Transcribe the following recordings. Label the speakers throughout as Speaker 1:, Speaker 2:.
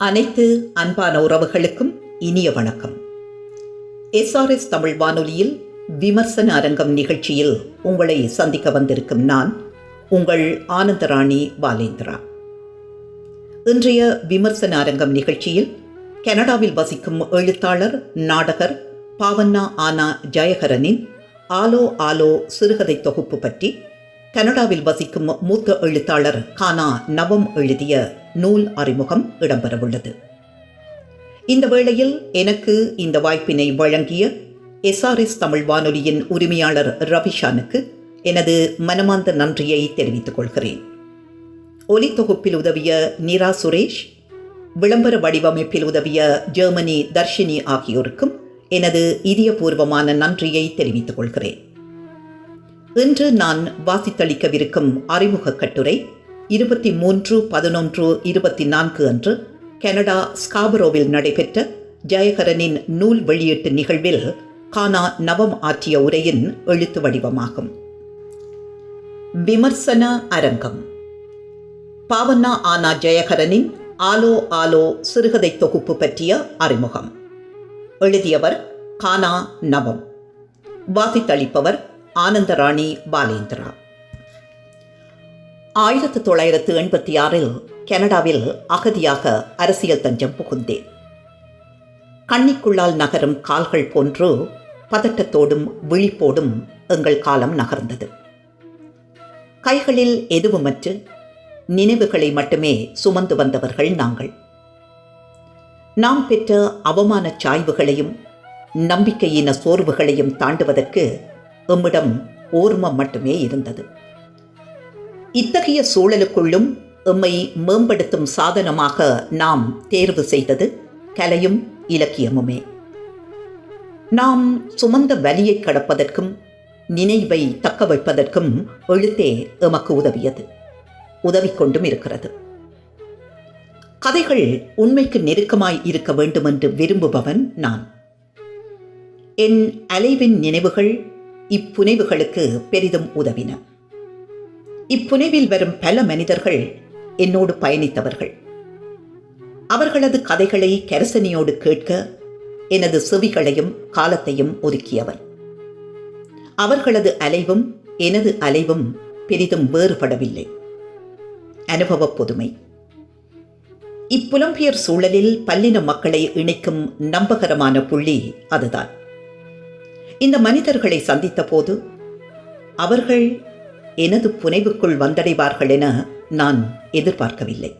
Speaker 1: அனைத்து அன்பான உறவுகளுக்கும் இனிய வணக்கம். எஸ்ஆர்எஸ் தமிழ் வானொலியில் விமர்சன அரங்கம் நிகழ்ச்சியில் உங்களை சந்திக்க வந்திருக்கும் நான் உங்கள் ஆனந்தராணி பாலேந்திரா. இன்றைய விமர்சன அரங்கம் நிகழ்ச்சியில் கனடாவில் வசிக்கும் எழுத்தாளர் நாடகர் பாவண்ணா ஆனா ஜெயகரனின் ஆலோ ஆலோ சிறுகதை தொகுப்பு பற்றி கனடாவில் வசிக்கும் மூத்த எழுத்தாளர் கானா நவம் எழுதிய நூல் அறிமுகம் இடம்பெறவுள்ளது. இந்த வேளையில் எனக்கு இந்த வாய்ப்பினை வழங்கிய எஸ்ஆர்எஸ் தமிழ் வானொலியின் உரிமையாளர் ரவிஷானுக்கு எனது மனமார்ந்த நன்றியை தெரிவித்துக் கொள்கிறேன். ஒலி தொகுப்பில் உதவிய நிரா சுரேஷ் விளம்பர வடிவமைப்பில் உதவிய ஜெர்மனி தர்ஷினி ஆகியோருக்கும் எனது இதயபூர்வமான நன்றியை தெரிவித்துக் கொள்கிறேன். இன்று நான் வாசித்தளிக்கவிருக்கும் அறிமுக கட்டுரை இருபத்தி மூன்று பதினொன்று இருபத்தி நான்கு அன்று கனடா ஸ்காபரோவில் நடைபெற்ற ஜெயகரனின் நூல் வெளியீட்டு நிகழ்வில் கானா நவம் ஆற்றிய உரையின் எழுத்து வடிவமாகும். விமர்சன அரங்கம். பாவண்ணா ஆனா ஜெயகரனின் ஆலோ ஆலோ சிறுகதை தொகுப்பு பற்றிய அறிமுகம். எழுதியவர் கானா நவம். வாசித்தளிப்பவர் ஆனந்தராணி பாலேந்திரா. ஆயிரத்து தொள்ளாயிரத்து எண்பத்தி ஆறில் கனடாவில் அகதியாக அரசியல் தஞ்சம் புகுந்தேன். கண்ணிக்குள்ளால் நகரும் கால்கள் போன்று பதட்டத்தோடும் விழிப்போடும் எங்கள் காலம் நகர்ந்தது. கைகளில் எதுவுமற்று நினைவுகளை மட்டுமே சுமந்து வந்தவர்கள் நாங்கள். நாம் பெற்ற அவமான சாய்வுகளையும் நம்பிக்கையின சோர்வுகளையும் தாண்டுவதற்கு எம்மிடம் ஓர்மம் மட்டுமே இருந்தது. இத்தகைய சூழலுக்குள்ளும் எம்மை மேம்படுத்தும் சாதனமாக நாம் தேர்வு செய்தது கலையும் இலக்கியமுமே. நாம் சுமந்த வலியை கடப்பதற்கும் நினைவை தக்க வைப்பதற்கும் எழுத்தே எமக்கு உதவியது உதவி கொண்டும் இருக்கிறது. கதைகள் உண்மைக்கு நெருக்கமாய் இருக்க வேண்டும் என்று விரும்புபவன் நான். என் அலைவின் நினைவுகள் இப்புனைவுகளுக்கு பெரிதும் உதவின. இப்புனைவில் வரும் பல மனிதர்கள் என்னோடு பயணித்தவர்கள். அவர்களது கதைகளை கரசனியோடு கேட்க எனது செவிகளையும் காலத்தையும் ஒதுக்கியவர். அவர்களது அலைவும் எனது அலைவும் பெரிதும் வேறுபடவில்லை. அனுபவ பொதுமை. இப்புலம்பெயர் சூழலில் பல்லின மக்களை இணைக்கும் நம்பகரமான புள்ளி அதுதான். இந்த மனிதர்களை சந்தித்த போது அவர்கள் எனது புனைவுக்குள் வந்தடைவார்கள் என நான் எதிர்பார்க்கவில்லை.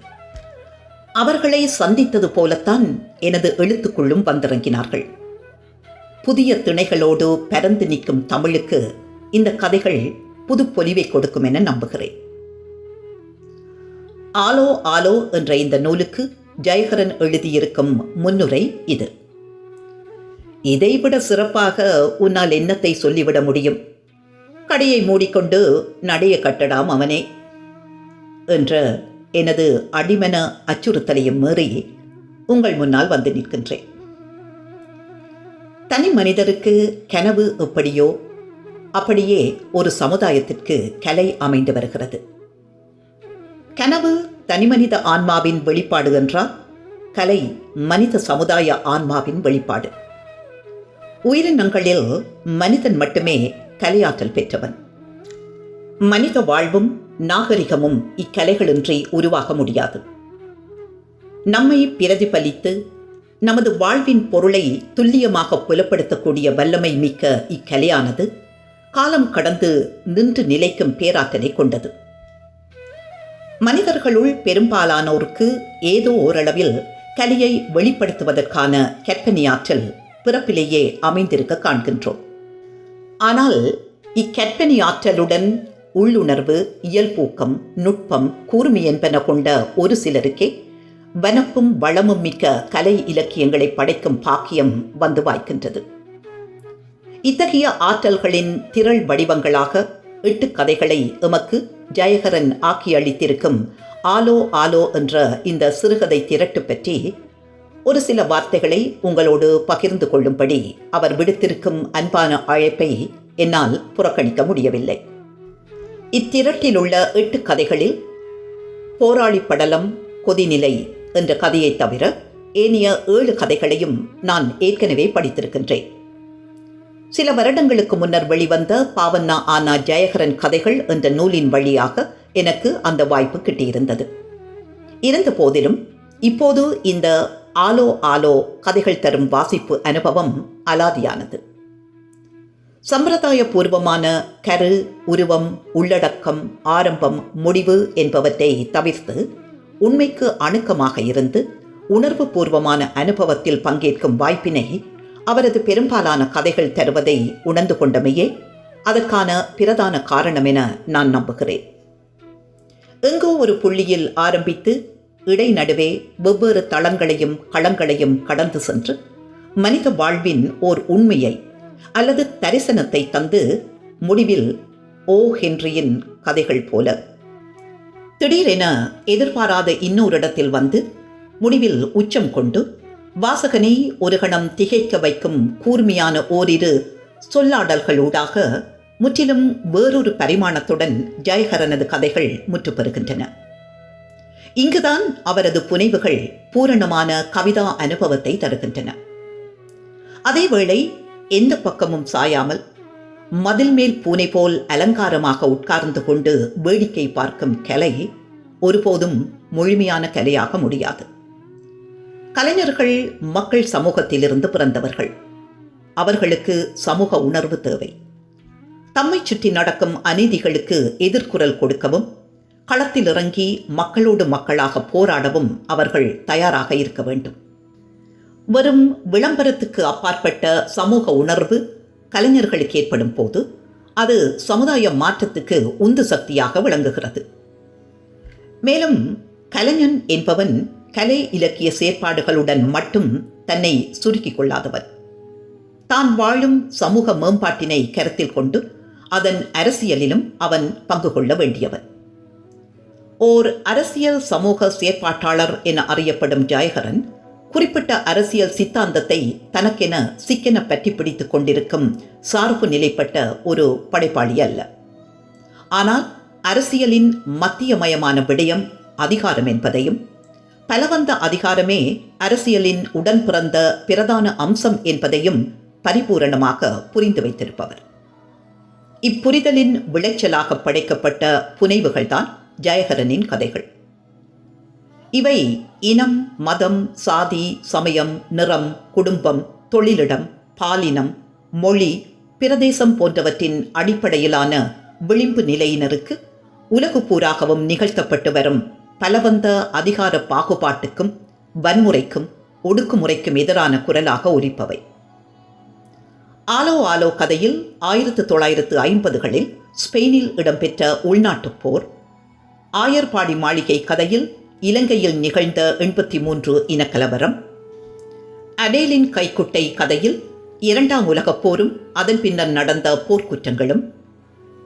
Speaker 1: அவர்களை சந்தித்தது போலத்தான் எனது எழுத்துக்குள்ளும் வந்திறங்கினார்கள். புதிய திணைகளோடு பரந்து நிற்கும் தமிழுக்கு இந்த கதைகள் புது பொலிவை கொடுக்கும் என நம்புகிறேன். ஆலோ ஆலோ என்ற இந்த நூலுக்கு ஜெயகரன் எழுதியிருக்கும் முன்னுரை இது. இதைவிட சிறப்பாக உன்னால் என்னத்தை சொல்லிவிட முடியும்? கடையை மூடிக்கொண்டு நடைய கட்டடாம் அவனே என்ற எனது அடிமன அச்சுறுத்தலையும் மீறி உங்கள் முன்னால் வந்து நிற்கின்றேன். தனி மனிதருக்கு கனவு எப்படியோ அப்படியே ஒரு சமுதாயத்திற்கு கலை அமைந்து வருகிறது. கனவு தனிமனித ஆன்மாவின் வெளிப்பாடு என்றால் கலை மனித சமுதாய ஆன்மாவின் வெளிப்பாடு. உயிரினங்களில் மனிதன் மட்டுமே கலையாற்றல் பெற்றவன். மனித வாழ்வும் நாகரிகமும் இக்கலைகளின்றி உருவாக முடியாது. நம்மை பிரதிபலித்து நமது வாழ்வின் பொருளை துல்லியமாக புலப்படுத்தக்கூடிய வல்லமை மிக்க இக்கலையானது காலம் கடந்து நின்று நிலைக்கும் பேராற்றலை கொண்டது. மனிதர்களுள் பெரும்பாலானோருக்கு ஏதோ ஓரளவில் கலையை வெளிப்படுத்துவதற்கான கற்பனையாற்றல் பிறப்பிலேயே அமைந்திருக்க காண்கின்றோம். ஆனால் இக்கற்பனை ஆற்றலுடன் உள்ளுணர்வு இயல்பூக்கம் நுட்பம் கூர்மை என்பன கொண்ட ஒரு சிலருக்கே வனப்பும் வளமும் மிக்க கலை இலக்கியங்களை படைக்கும் பாக்கியம் வந்து வாய்க்கின்றது. இத்தகைய ஆற்றல்களின் திரள் வடிவங்களாக எட்டு கதைகளை எமக்கு ஜெயகரன் ஆக்கி அளித்திருக்கும் ஆலோ ஆலோ என்ற இந்த சிறுகதை திரட்டு பற்றி ஒரு சில வார்த்தைகளை உங்களோடு பகிர்ந்து கொள்ளும்படி அவர் விடுத்திருக்கும் அன்பான அழைப்பை என்னால் புறக்கணிக்க முடியவில்லை. இத்திரட்டில் உள்ள எட்டு கதைகளில் போராளி படலம் கொதிநிலை என்ற கதையை தவிர ஏனைய ஏழு கதைகளையும் நான் ஏற்கனவே படித்திருக்கின்றேன். சில வருடங்களுக்கு முன்னர் வெளிவந்த பாவண்ணா ஆனா ஜெயகரன் கதைகள் என்ற நூலின் வழியாக எனக்கு அந்த வாய்ப்பு கிட்டியிருந்தது. இருந்த போதிலும் இப்போது இந்த ஆலோ ஆலோ கதைகள் தரும் வாசிப்பு அனுபவம் அலாதியானது. சம்பிரதாய பூர்வமான கரு உருவம் உள்ளடக்கம் ஆரம்பம் முடிவு என்பவற்றை தவிர்த்து உண்மைக்கு அணுக்கமாக இருந்து உணர்வு பூர்வமான அனுபவத்தில் பங்கேற்கும் வாய்ப்பினை அவரது பெரும்பாலான கதைகள் தருவதை உணர்ந்து கொண்டமையே அதற்கான பிரதான காரணம் என நான் நம்புகிறேன். எங்கோ ஒரு புள்ளியில் ஆரம்பித்து இடைநடுவே வெவ்வேறு தளங்களையும் களங்களையும் கடந்து சென்று மனித வாழ்வின் ஓர் உண்மையை அல்லது தரிசனத்தை தந்து முடிவில் ஓ ஹென்ரியின் கதைகள் போல. திடீரென எதிர்பாராத இன்னொரு இடத்தில் வந்து முடிவில் உச்சம் கொண்டு வாசகனை ஒரு கணம் திகைக்க வைக்கும் கூர்மையான ஓரிரு சொல்லாடல்களூடாக முற்றிலும் வேறொரு பரிமாணத்துடன் ஜெயஹரனது கதைகள் முற்றுப்பெறுகின்றன இங்குதான் அவரது புனைவுகள் பூரணமான கவிதா அனுபவத்தை தருகின்றன. அதேவேளை எந்த பக்கமும் சாயாமல் மதில் மேல் பூனை போல் அலங்காரமாக உட்கார்ந்து கொண்டு வேடிக்கை பார்க்கும் கலை ஒருபோதும் முழுமையான கலையாக முடியாது. கலைஞர்கள் மக்கள் சமூகத்திலிருந்து பிறந்தவர்கள். அவர்களுக்கு சமூக உணர்வு தேவை. தம்மை சுற்றி நடக்கும் அநீதிகளுக்கு எதிர்குரல் கொடுக்கவும் களத்தில் இறங்கி மக்களோடு மக்களாக போராடவும் அவர்கள் தயாராக இருக்க வேண்டும். வெறும் விளம்பரத்துக்கு அப்பாற்பட்ட சமூக உணர்வு கலைஞர்களுக்கு ஏற்படும் போது அது சமுதாய மாற்றத்துக்கு உந்து சக்தியாக விளங்குகிறது. மேலும் கலைஞன் என்பவன் கலை இலக்கிய செயற்பாடுகளுடன் மட்டும் தன்னை சுருக்கிக் கொள்ளாதவன். தான் வாழும் சமூக மேம்பாட்டினை கருத்தில் கொண்டு அதன் அரசியலிலும் அவன் பங்கு கொள்ள வேண்டியவன். ஓர் அரசியல் சமூக செயற்பாட்டாளர் என அறியப்படும் ஜெயகரன் குறிப்பிட்ட அரசியல் சித்தாந்தத்தை தனக்கென சிக்கென பற்றி பிடித்துக் கொண்டிருக்கும் சார்பு நிலைப்பட்ட ஒரு படைப்பாளி அல்ல. ஆனால் அரசியலின் மத்தியமயமான விடயம் அதிகாரம் என்பதையும் பலவந்த அதிகாரமே அரசியலின் உடன் பிறந்த பிரதான அம்சம் என்பதையும் பரிபூரணமாக புரிந்து வைத்திருப்பவர். இப்புரிதலின் விளைச்சலாக படைக்கப்பட்ட புனைவுகள்தான் ஜெயகரனின் கதைகள். இவை இனம் மதம் சாதி சமயம் நிறம் குடும்பம் தொழிலிடம் பாலினம் மொழி பிரதேசம் போன்றவற்றின் அடிப்படையிலான விளிம்பு நிலையினருக்கு உலகு பூராகவும் நிகழ்த்தப்பட்டு வரும் பலவந்த அதிகார பாகுபாட்டுக்கும் வன்முறைக்கும் ஒடுக்குமுறைக்கும் எதிரான குரலாக ஒலிப்பவை. ஆலோ ஆலோ கதையில் ஆயிரத்து தொள்ளாயிரத்து ஐம்பதுகளில் ஸ்பெயினில் இடம்பெற்ற உள்நாட்டுப் போர் ஆயர்பாடி மாளிகை கதையில் இலங்கையில் நிகழ்ந்த எண்பத்தி மூன்று இனக்கலவரம். அடேலின் கைக்குட்டை கதையில் இரண்டாம் உலகப் போரும் அதன் பின்னர் நடந்த போர்க்குற்றங்களும்.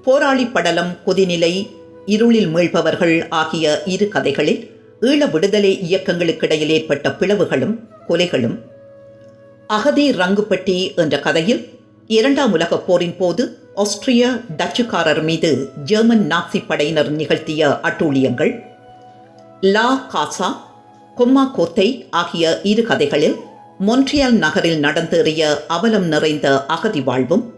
Speaker 1: போராளி படலம் கொதிநிலை இருளில் மீள்பவர்கள் ஆகிய இரு கதைகளில் ஈழ விடுதலை இயக்கங்களுக்கிடையில் ஏற்பட்ட பிளவுகளும் கொலைகளும். அகதி ரங்குப்பட்டி என்ற கதையில் இரண்டாம் உலகப் போரின் போது ஆஸ்திரிய டச்சுக்காரர் மீது ஜெர்மன் நாசி படையினர் நிகழ்த்திய அட்டூழியங்கள் லா காசா கொம்மா கோத்தை ஆகிய இரு கதைகளில் மொன்ட்ரியால் நகரில் நடந்தேறிய அவலம் நிறைந்த அகதி வாழ்வும்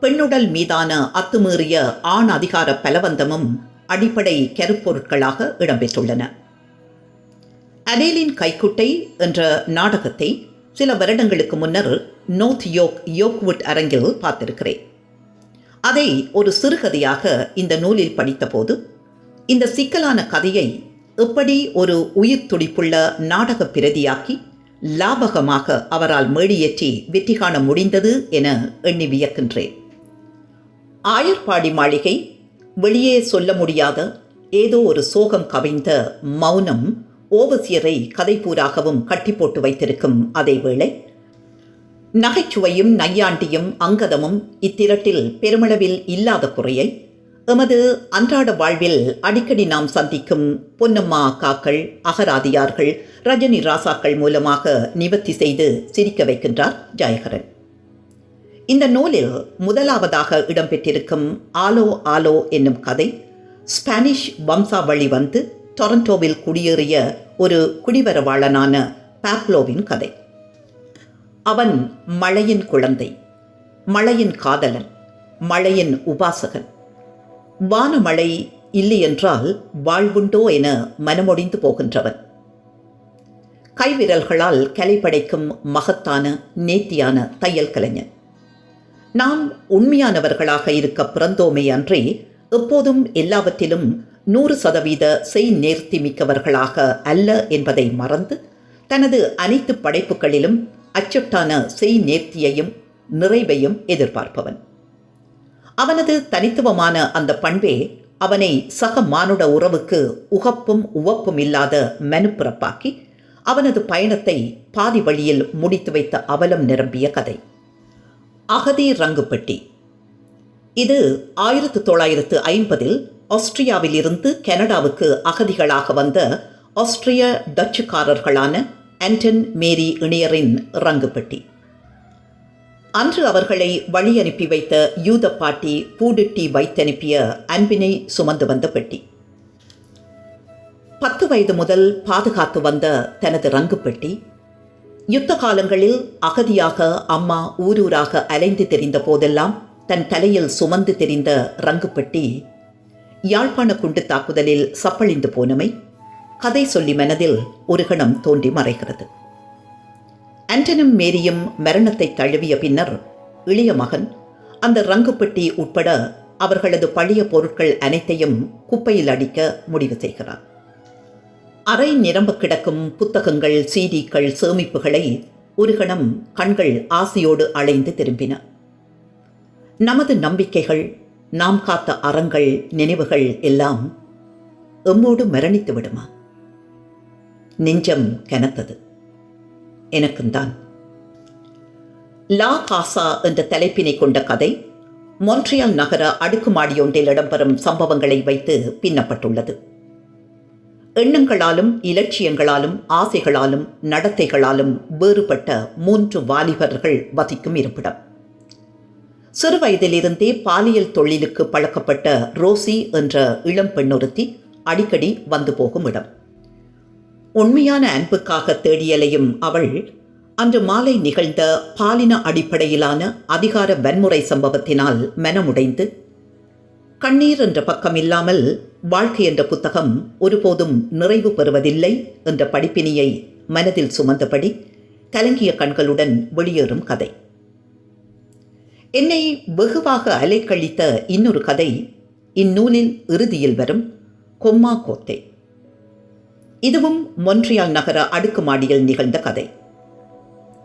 Speaker 1: பெண்ணுடல் மீதான அத்துமீறிய ஆண் அதிகார பலவந்தமும் அடிப்படை கருப்பொருட்களாக இடம்பெற்றுள்ளன. அடேலின் கைக்குட்டை என்ற நாடகத்தை சில வருடங்களுக்கு முன்னர் நோர்த் யோக் யோக்வுட் அரங்கில் பார்த்திருக்கிறேன். அதை ஒரு சிறுகதையாக இந்த நூலில் படித்தபோது இந்த சிக்கலான கதையை எப்படி ஒரு உயிர் துடிப்புள்ள நாடக பிரதியாக்கி லாபகமாக அவரால் மேடியேற்றி வெற்றி காண முடிந்தது என எண்ணி வியக்கின்றேன். ஆயர்பாடி மாளிகை வெளியே சொல்ல முடியாத ஏதோ ஒரு சோகம் கவிழ்ந்த மௌனம் ஓவசியரை கதைப்பூராகவும் கட்டி போட்டு வைத்திருக்கும் அதேவேளை நகைச்சுவையும் நையாண்டியும் அங்கதமும் இத்திரட்டில் பெருமளவில் இல்லாத குறையை எமது அன்றாட வாழ்வில் அடிக்கடி நாம் சந்திக்கும் பொன்னம்மா அக்காக்கள் அகராதியார்கள் ரஜினி ராசாக்கள் மூலமாக நிவர்த்தி செய்து சிரிக்க வைக்கின்றார் ஜெயகரன். இந்த நூலில் முதலாவதாக இடம்பெற்றிருக்கும் ஆலோ ஆலோ என்னும் கதை ஸ்பானிஷ் வம்சாவளி வந்து டொரண்டோவில் குடியேறிய ஒரு குடிவரவாளனான பாப்லோவின் கதை. அவன் மழையின் குழந்தை மழையின் காதலன் மழையின் உபாசகன். வானமழை இல்லையென்றால் வாழ்வுண்டோ என மனமொடிந்து போகின்றவன். கைவிரல்களால் கலை படைக்கும் மகத்தான நேர்த்தியான தையல் கலைஞன். நாம் உண்மையானவர்களாக இருக்க பிறந்தோமே அன்றே எப்போதும் எல்லாவற்றிலும் நூறு சதவீத செய் நேர்த்தி மிக்கவர்களாக அல்ல என்பதை மறந்து தனது அனைத்து படைப்புகளிலும் அச்சுட்டான செய் நேர்த்தியையும் நிறைவையும் எதிர்பார்ப்பவன். அவனது தனித்துவமான அந்த பண்பே அவனை சக மானுட உறவுக்கு உகப்பும் உவப்பும் இல்லாத மனுப்பிறப்பாக்கி அவனது பயணத்தை பாதி வழியில் முடித்து வைத்த அவலம் நிரம்பிய கதை. அகதி ரங்குப்பட்டி. இது ஆயிரத்து தொள்ளாயிரத்து ஐம்பதில் ஆஸ்திரியாவிலிருந்து கனடாவுக்கு அகதிகளாக வந்த ஆஸ்திரிய டச்சுக்காரர்களான ஆண்டன் மேரி இணையரின் ரங்குப்பட்டி அன்று அவர்களை வழி அனுப்பி வைத்த யூத பாட்டி பூடிட்டி வைத்தனுப்பிய அன்பினை சுமந்து வந்த பெட்டி. பத்து வயது முதல் பாதுகாத்து வந்த தனது ரங்குப்பெட்டி யுத்த காலங்களில் அகதியாக அம்மா ஊரூராக அலைந்து தெரிந்த போதெல்லாம் தன் தலையில் சுமந்து தெரிந்த ரங்குப்பெட்டி யாழ்ப்பாண குண்டு தாக்குதலில் சப்பழிந்து போனமை கதை சொல்லி மனதில் ஒரு கணம் தோன்றி மறைகிறது. ஆண்டனும் மேரியும் மரணத்தை தழுவிய பின்னர் இளைய மகன் அந்த ரங்குப்பெட்டி உட்பட அவர்களது பழைய பொருட்கள் அனைத்தையும் குப்பையில் அடிக்க முடிவு செய்கிறார் அறை நிரம்ப கிடக்கும் புத்தகங்கள் சீடிக்கள் சேமிப்புகளை ஒரு கணம் கண்கள் ஆசையோடு அலைந்து திரும்பின. நமது நம்பிக்கைகள் நாம் காத்த அறங்கள் நினைவுகள் எல்லாம் எம்மோடு மரணித்து விடுமா? நெஞ்சம் கனத்தது. எனக்கும் தான் லா காசா என்ற தலைப்பினை கொண்ட கதை மொன்ட்ரியால் நகர அடுக்குமாடியொன்றில் இடம்பெறும் சம்பவங்களை வைத்து பின்னப்பட்டுள்ளது. எண்ணங்களாலும் இலட்சியங்களாலும் ஆசைகளாலும் நடத்தைகளாலும் வேறுபட்ட மூன்று வாலிபர்கள் வசிக்கும் இருப்பிடம். சிறு வயதிலிருந்தே பாலியல் தொழிலுக்கு பழக்கப்பட்ட ரோசி என்ற இளம் பெண்ணொருத்தி அடிக்கடி வந்து போகும் இடம். உண்மையான அன்புக்காக தேடியலையும் அவள் அன்று மாலை நிகழ்ந்த பாலின அடிப்படையிலான அதிகார வன்முறை சம்பவத்தினால் மனமுடைந்து கண்ணீர் என்ற பக்கம் இல்லாமல் வாழ்க்கை என்ற புத்தகம் ஒருபோதும் நிறைவு பெறுவதில்லை என்ற படிப்பினியை மனதில் சுமந்தபடி கலங்கிய கண்களுடன் வெளியேறும் கதை. என்னை வெகுவாக அலைக்கழித்த இன்னொரு கதை இந்நூலில் இறுதியில் வரும் கொம்மா கோத்தை இதுவும் மொன்ட்ரியால் நகர அடுக்குமாடியில் நிகழ்ந்த கதை.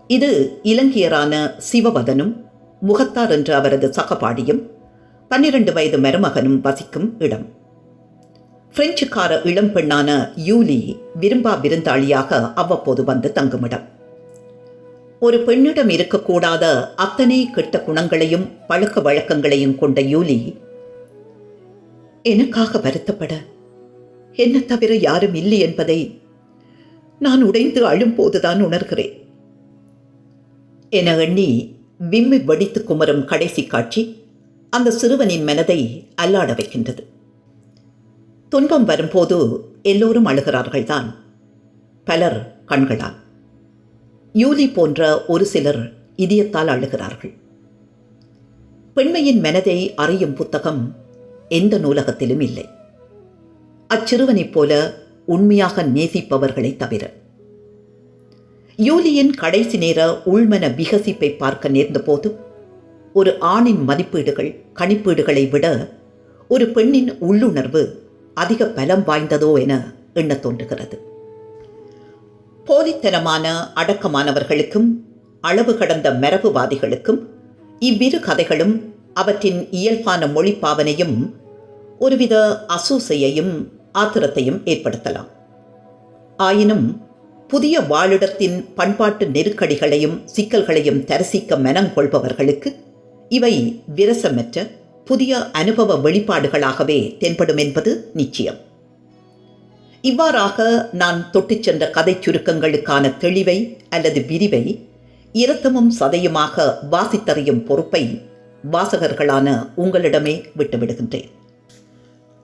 Speaker 1: இது இலங்கையரான சிவவதனும் முகத்தார் என்ற அவரது சகபாடியும் பன்னிரண்டு வயது மருமகனும் வசிக்கும் இடம். பிரெஞ்சுக்கார இளம் பெண்ணான யூலி விரும்பா விருந்தாளியாக அவ்வப்போது வந்து தங்குமிடம். ஒரு பெண்ணிடம் இருக்கக்கூடாத அத்தனை கெட்ட குணங்களையும் பழக்க வழக்கங்களையும் கொண்ட யூலி எனக்காக வருத்தப்பட என்ன தவிர யாரும் இல்லை என்பதை நான் உடைந்து அழும்போதுதான் உணர்கிறேன். என எண்ணி விம்மி வடித்து குமரும் கடைசி காட்சி அந்த சிறுவனின் மனதை அல்லாட வைக்கின்றது. துன்பம் வரும்போது எல்லோரும் அழுகிறார்கள்தான். பலர் கண்களால். யூலி போன்ற ஒரு சிலர் இதயத்தால் அழுகிறார்கள். பெண்மையின் மனதை அறியும் புத்தகம் எந்த நூலகத்திலும் இல்லை. அச்சிறுவனைப் போல உண்மையாக நேசிப்பவர்களை தவிர. யூலியின் கடைசி நேர உள்மன விகசிப்பை பார்க்க நேர்ந்தபோது ஒரு ஆணின் மதிப்பீடுகள் கணிப்பீடுகளை விட ஒரு பெண்ணின் உள்ளுணர்வு அதிக பலம் வாய்ந்ததோ என எண்ணத் தோன்றுகிறது. போலித்தனமான அடக்கமானவர்களுக்கும் அளவு கடந்த மரபுவாதிகளுக்கும் இவ்விரு கதைகளும் அவற்றின் இயல்பான மொழி பாவனையும் ஒருவித அசூசையையும் ஆத்திரத்தையும் ஏற்படுத்தலாம். ஆயினும் புதிய வாழிடத்தின் பண்பாட்டு நெருக்கடிகளையும் சிக்கல்களையும் தரிசிக்க மனங்கொள்பவர்களுக்கு இவை விரசமற்ற புதிய அனுபவ வெளிப்பாடுகளாகவே தென்படும் என்பது நிச்சயம். இவ்வாறாக நான் தொட்டுச் சென்ற கதை சுருக்கங்களுக்கான தெளிவை அல்லது விரிவை இரத்தமும் சதையுமாக வாசித்தறியும் பொறுப்பை வாசகர்களான உங்களிடமே விட்டுவிடுகின்றேன்.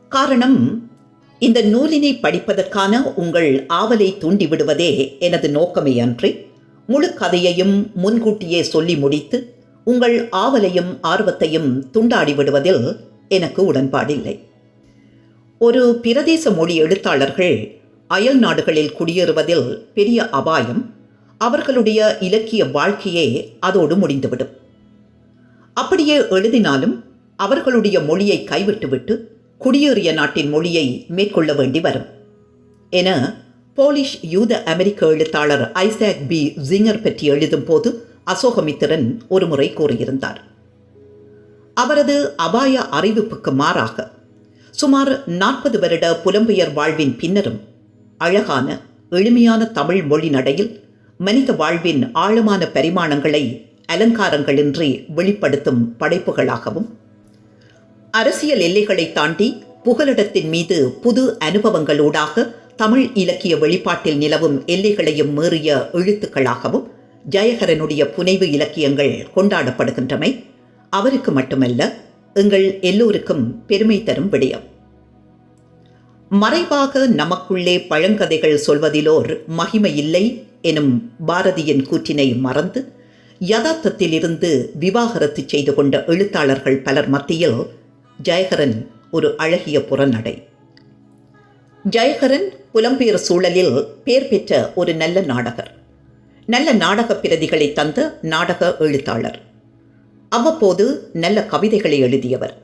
Speaker 1: காரணம் இந்த நூலினை படிப்பதற்கான உங்கள் ஆவலை தூண்டிவிடுவதே எனது நோக்கமே அன்றி முழு கதையையும் முன்கூட்டியே சொல்லி முடித்து உங்கள் ஆவலையும் ஆர்வத்தையும் துண்டாடி விடுவதில் எனக்கு உடன்பாடில்லை ஒரு பிரதேச மொழி எழுத்தாளர்கள் அயல் நாடுகளில் குடியேறுவதில் பெரிய அபாயம் அவர்களுடைய இலக்கிய வாழ்க்கையே அதோடு முடிந்துவிடும். அப்படியே எழுதினாலும் அவர்களுடைய மொழியை கைவிட்டுவிட்டு குடியேறிய நாட்டின் மொழியை மேற்கொள்ள வேண்டி வரும். என போலிஷ் யூத அமெரிக்க எழுத்தாளர் ஐசாக் பி. ஜிங்கர் பற்றி எழுதும் போது அசோகமித்திரன் ஒருமுறை கூறியிருந்தார். அவரது அபாய அறிவிப்புக்கு மாறாக சுமார் நாற்பது வருட புலம்பெயர் வாழ்வின் பின்னரும் அழகான எளிமையான தமிழ் மொழி நடையில் மனித வாழ்வின் ஆழமான பரிமாணங்களை அலங்காரங்களின்றி வெளிப்படுத்தும் படைப்புகளாகவும் அரசியல் எல்லைகளை தாண்டி புகலிடத்தின் மீது புது அனுபவங்களூடாக தமிழ் இலக்கிய வெளிப்பாட்டில் நிலவும் எல்லைகளையும் மீறிய எழுத்துக்களாகவும் ஜெயகரனுடைய புனைவு இலக்கியங்கள் கொண்டாடப்படுகின்றமை அவருக்கு மட்டுமல்ல எங்கள் எல்லோருக்கும் பெருமை தரும் விடயம். மறைவாக நமக்குள்ளே பழங்கதைகள் சொல்வதிலோர் மகிமை இல்லை எனும் பாரதியின் கூற்றினை மறந்து யதார்த்தத்திலிருந்து விவாகரத்து செய்து கொண்ட எழுத்தாளர்கள் பலர் மத்தியில் ஜெயகரன் ஒரு அழகிய புறநடை. ஜெயகரன் புலம்பெயர் சூழலில் பெயர் பெற்ற ஒரு நல்ல நாடகர். நல்ல நாடக பிரதிகளை தந்த நாடக எழுத்தாளர். அவ்வப்போது நல்ல கவிதைகளை எழுதியவர்.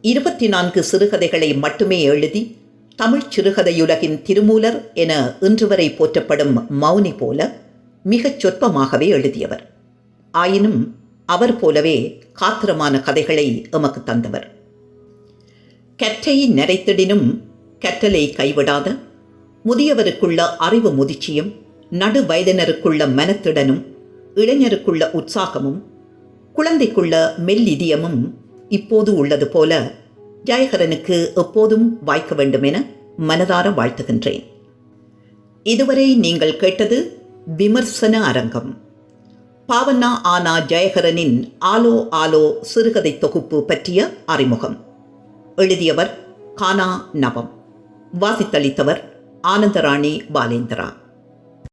Speaker 1: இருபத்தி நான்கு சிறுகதைகளை மட்டுமே எழுதி தமிழ் சிறுகதையுலகின் திருமூலர் என இன்று வரை போற்றப்படும் மௌனி போல மிகச் சொற்பமாகவே எழுதியவர். ஆயினும் அவர் போலவே காத்திரமான கதைகளை எமக்கு தந்தவர். கற்றை நரைத்திடினும் கற்றலை கைவிடாத முதியவருக்குள்ள அறிவு முதிர்ச்சியும் நடு வயதினருக்குள்ள மனத்திடனும் இளைஞருக்குள்ள உற்சாகமும் குழந்தைக்குள்ள மெல்லிதியமும் இப்போது உள்ளது போல ஜெயகரனுக்கு எப்போதும் வாய்க்க வேண்டும் என மனதார வாழ்த்துகின்றேன். இதுவரை நீங்கள் கேட்டது விமர்சன அரங்கம். பாவண்ணா ஆனா ஜெயகரனின் ஆலோ ஆலோ சிறுகதை தொகுப்பு பற்றிய அறிமுகம். எழுதியவர் கானா நவம். வாசித்தளித்தவர் ஆனந்தராணி பாலேந்திரா.